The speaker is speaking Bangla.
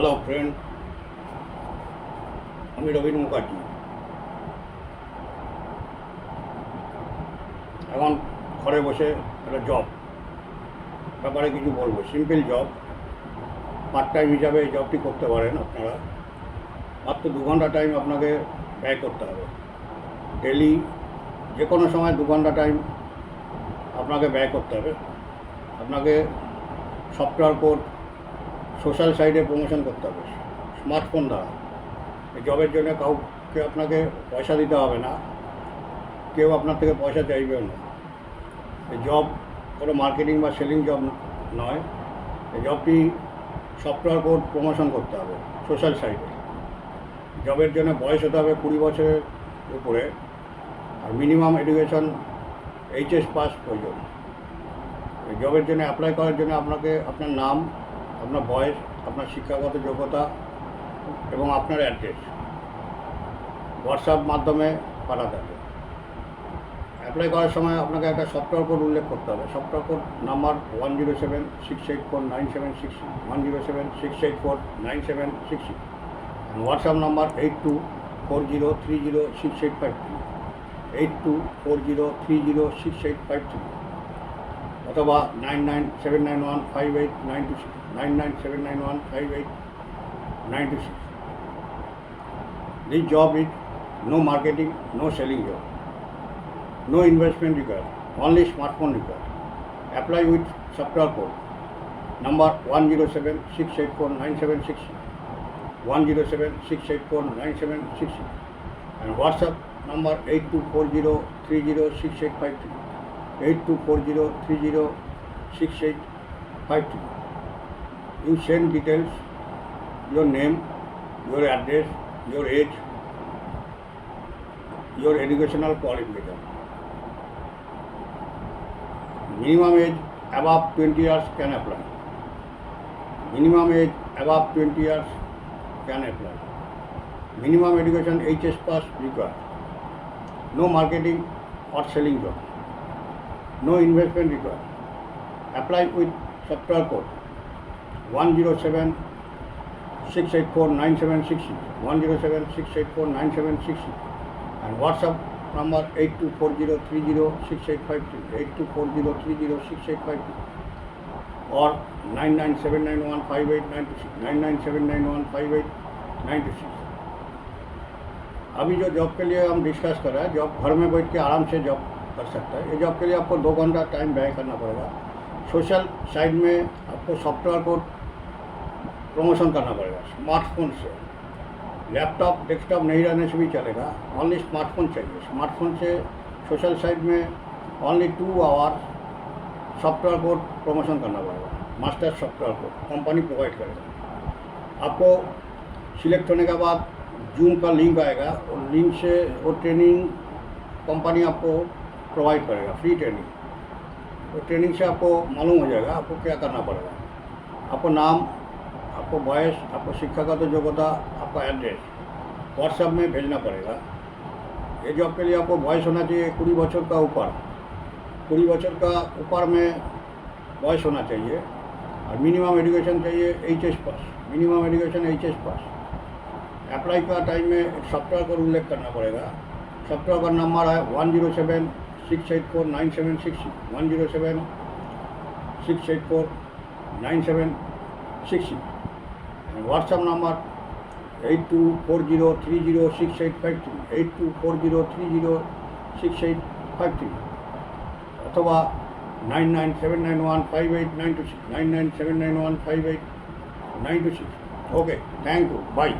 হ্যালো ফ্রেন্ড আমি রবীন মুখার্জি এখন ঘরে বসে একটা জব ব্যাপারে কিছু বলব। সিম্পল জব পার্ট টাইম হিসাবে এই জবটি করতে পারেন আপনারা। মাত্র দু ঘণ্টা টাইম আপনাকে ব্যয় করতে হবে। ডেলি যে কোনো সময় দু ঘণ্টা টাইম আপনাকে ব্যয় করতে হবে। আপনাকে সফটওয়্যার কোড সোশ্যাল সাইটে প্রমোশন করতে হবে। স্মার্টফোন দ্বারা। জবের জন্য কাউকে আপনাকে পয়সা দিতে হবে না। কেউ আপনার থেকে পয়সা চাইবেও না। এই জব কোনো মার্কেটিং বা সেলিং জব নয়। এই জবটি সফটওয়্যার কোড প্রমোশন করতে হবে সোশ্যাল সাইটে। জবের জন্য বয়স হতে হবে কুড়ি বছরের উপরে। আর মিনিমাম এডুকেশন এইচএস পাস প্রয়োজন। জবের জন্য অ্যাপ্লাই করার জন্য আপনাকে আপনার নাম আপনার বয়স, আপনার শিক্ষাগত যোগ্যতা এবং আপনার অ্যাড্রেস। হোয়াটসঅ্যাপ মাধ্যমে পাঠাতে হবে অ্যাপ্লাই করার সময় আপনাকে একটা সফটওয়্যার কোড উল্লেখ করতে হবে। Software code number one zero seven six eight four nine seven six one zero seven six eight four nine seven six six WhatsApp number eight two four zero three zero six eight five three eight two four zero three zero six eight five three অথবা nine nine seven nine one five eight nine two six nine nine seven nine one five eight nine two six This job is no marketing, no selling job. No investment required, only smartphone required. Apply with software code. Number 107-684-9760. 107-684-9760. And WhatsApp number 8240-306853. 8240-306853. You send details, your name, your address, your age, your educational qualification. Minimum age above 20 years can apply. Minimum age above 20 years can apply. Minimum education HS pass required. No marketing or selling job. No investment required. Apply with software code 107 684-9760, 107-684-9760 and WhatsApp number 8240306853, 8240306853 or 997915896, 997915896. अभी जो जॉब के लिए हम डिस्कस कर रहे हैं जॉब घर में बैठ के आराम से जॉब कर सकता है। ये जॉब के लिए आपको दो घंटा टाइम व्यय करना पड़ेगा। सोशल साइड में आपको सॉफ्टवेयर को प्रमोशन करना पड़ेगा स्मार्टफ़ोन से। लैपटॉप डेस्कटॉप नहीं रहने से भी चलेगा। ओनली स्मार्टफ़ोन चाहिए। स्मार्टफ़ोन से सोशल साइट में ओनली टू आवर सॉफ्टवेयर को प्रमोशन करना पड़ेगा। Master software code company provide करेगा। आपको सिलेक्ट होने के बाद जूम का लिंक आएगा। और लिंक से वो ट्रेनिंग कंपनी आपको प्रोवाइड करेगा फ्री ट्रेनिंग तो ट्रेनिंग से आपको मालूम हो जाएगा आपको क्या करना पड़ेगा आपको नाम आपको वॉइस आपको शिक्षागत योग्यता आपका एड्रेस व्हाट्सएप में भेजना पड़ेगा ये जॉब के लिए आपको वॉइस होना चाहिए कुड़ी बच्चों का ऊपर कुड़ी बच्चों का ऊपर में वॉइस होना चाहिए और मिनिमम एजुकेशन चाहिए H S pass minimum education H S pass apply का टाइम में एक सॉफ्टवेयर का उल्लेख करना पड़ेगा सॉफ्टवेयर का नंबर है one zero seven six eight four nine seven six one zero seven six eight four nine seven six WhatsApp number eight two four zero three zero six eight five three eight two four zero three zero six eight five three অথবা nine nine seven nine one five eight nine two six nine nine seven nine one five eight nine two six okay thank you bye